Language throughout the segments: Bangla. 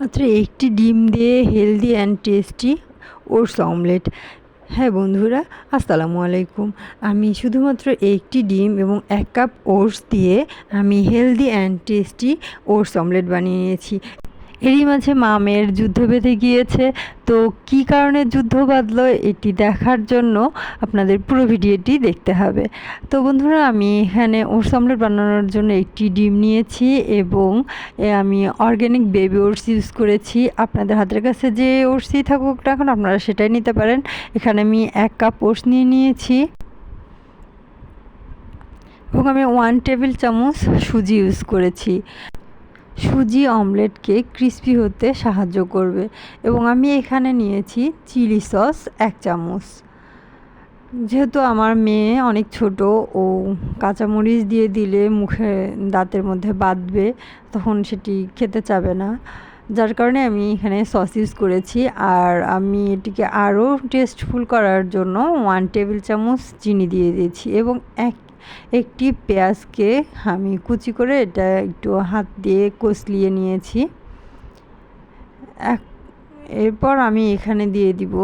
মাত্র একটি ডিম দিয়ে healthy and tasty oats omelette হ্যাঁ বন্ধুরা, আসসালামু আলাইকুম। আমি শুধুমাত্র একটি ডিম এবং এক কাপ ওটস দিয়ে আমি healthy and tasty oats omelette বানিয়ে নিয়েছি এরই মাঝে মা মেয়ের যুদ্ধ বেঁধে গিয়েছে। তো কি কারণে যুদ্ধ বাঁধলো এটি দেখার জন্য আপনাদের পুরো ভিডিওটি দেখতে হবে। তো বন্ধুরা, আমি এখানে ওটস অমলেট বানানোর জন্য একটি ডিম নিয়েছি এবং আমি অর্গ্যানিক বেবি ওটস ইউজ করেছি। আপনাদের হাতের কাছে যে ওটসই থাকুক না এখন আপনারা সেটাই নিতে পারেন। এখানে আমি এক কাপ ওটস নিয়ে নিয়েছি। এবং আমি ওয়ান টেবিল চামচ সুজি ইউজ করেছি। সুজি অমলেটকে ক্রিস্পি হতে সাহায্য করবে এবং আমি এখানে নিয়েছি চিলি সস এক চামচ। যেহেতু আমার মেয়ে অনেক ছোট, ও কাঁচামরিচ দিয়ে দিলে মুখে দাঁতের মধ্যে বাঁধবে, তখন সেটি খেতে চাবে না। যার কারণে আমি এখানে সস ইউজ করেছি আর আমি এটিকে আরও টেস্টফুল করার জন্য ওয়ান টেবিল চামচ চিনি দিয়ে দিয়েছি এবং এক একটি পেঁয়াজকে আমি কুচি করে এটা একটু হাত দিয়ে কষলিয়ে নিয়েছি। এক এরপর আমি এখানে দিয়ে দিব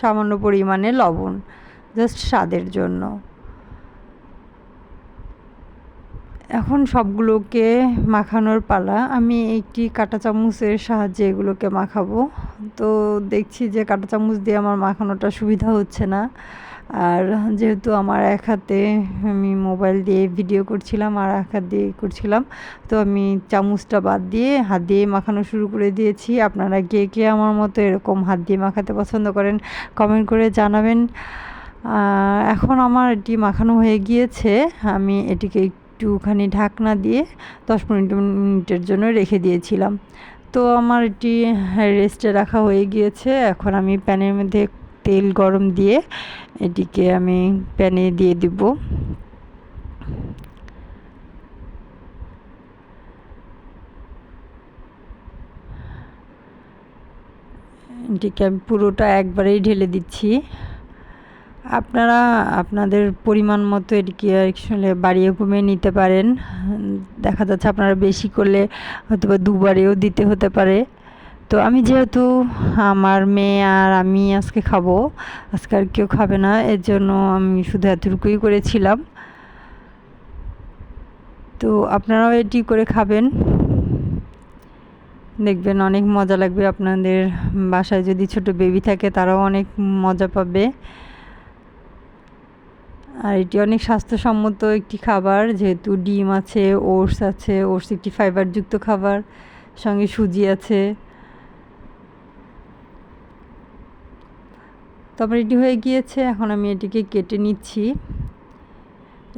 সামান্য পরিমাণে লবণ, জাস্ট স্বাদের জন্য। এখন সবগুলোকে মাখানোর পালা। আমি একটি কাঁটা চামচের সাহায্যে এগুলোকে মাখাবো। তো দেখছি যে কাঁটা চামচ দিয়ে আমার মাখানোটা সুবিধা হচ্ছে না। আর যেহেতু আমার এক হাতে আমি মোবাইল দিয়ে ভিডিও করছিলাম আর এক হাত দিয়ে করছিলাম, তো আমি চামচটা বাদ দিয়ে হাত দিয়ে মাখানো শুরু করে দিয়েছি। আপনারা কে কে আমার মতো এরকম হাত দিয়ে মাখাতে পছন্দ করেন কমেন্ট করে জানাবেন। এখন আমার এটি মাখানো হয়ে গিয়েছে, আমি এটিকে একটুখানি ঢাকনা দিয়ে দশ মিনিট মিনিটের জন্য রেখে দিয়েছিলাম। তো আমার এটি রেস্টে রাখা হয়ে গিয়েছে, এখন আমি প্যানের মধ্যে তেল গরম দিয়ে এটিকে আমি প্যানে দিয়ে দিব। এটিকে আমি পুরোটা একবারেই ঢেলে দিচ্ছি। আপনারা আপনাদের পরিমাণ মতো এটিকে আসলে বাড়িয়ে কমিয়ে নিতে পারেন। দেখা যাচ্ছে আপনারা বেশি করলে হয়তো বা দুবারেও দিতে হতে পারে। তো আমি যেহেতু আমার মেয়ে আর আমি আজকে খাব, আজকে আর কেউ খাবে না, এর জন্য আমি শুধু এতটুকুই করেছিলাম। তো আপনারাও এটি করে খাবেন। দেখবেন অনেক মজা লাগবে আপনাদের বাসায়, যদি ছোট বেবি থাকে তারাও অনেক মজা পাবে। আর এটি অনেক স্বাস্থ্যসম্মত একটি খাবার, যেহেতু ডিম আছে, ওটস আছে, ওটস একটি ফাইবারযুক্ত খাবার, সঙ্গে সুজি আছে। তারপর রেডি হয়ে গিয়েছে, এখন আমি এটিকে কেটে নিচ্ছি।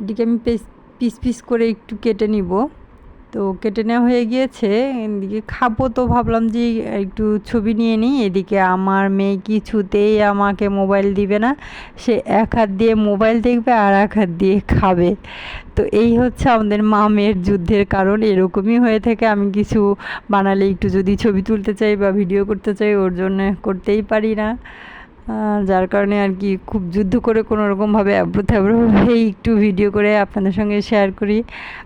এটিকে আমি পিস পিস করে একটু কেটে নিব। তো কেটে নেওয়া হয়ে গিয়েছে, এদিকে খাব তো ভাবলাম যে একটু ছবি নিয়ে নিই। এদিকে আমার মেয়ে কিছুতেই আমাকে মোবাইল দিবে না, সে এক হাত দিয়ে মোবাইল দেখবে আর এক হাত দিয়ে খাবে। তো এই হচ্ছে আমাদের মা মেয়ের যুদ্ধের কারণ, এরকমই হয়ে থাকে আমি কিছু বানালে একটু যদি ছবি তুলতে চাই বা ভিডিও করতে চাই, ওর জন্য করতেই পারি না। যার কারণে আর কি খুব যুদ্ধ করে কোনো রকমভাবে অ্যাব্রো থ্যাব্রোভাবেই একটু ভিডিও করে আপনাদের সঙ্গে শেয়ার করি।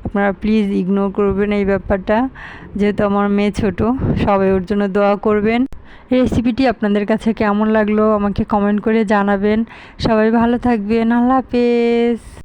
আপনারা প্লিজ ইগনোর করবেন এই ব্যাপারটা। যেহেতু আমার মেয়ে ছোট, সবাই ওর জন্য দোয়া করবেন। রেসিপিটি আপনাদের কাছে কেমন লাগল আমাকে কমেন্ট করে জানাবেন। সবাই ভালো থাকবেন, আল্লাহ হাফেজ।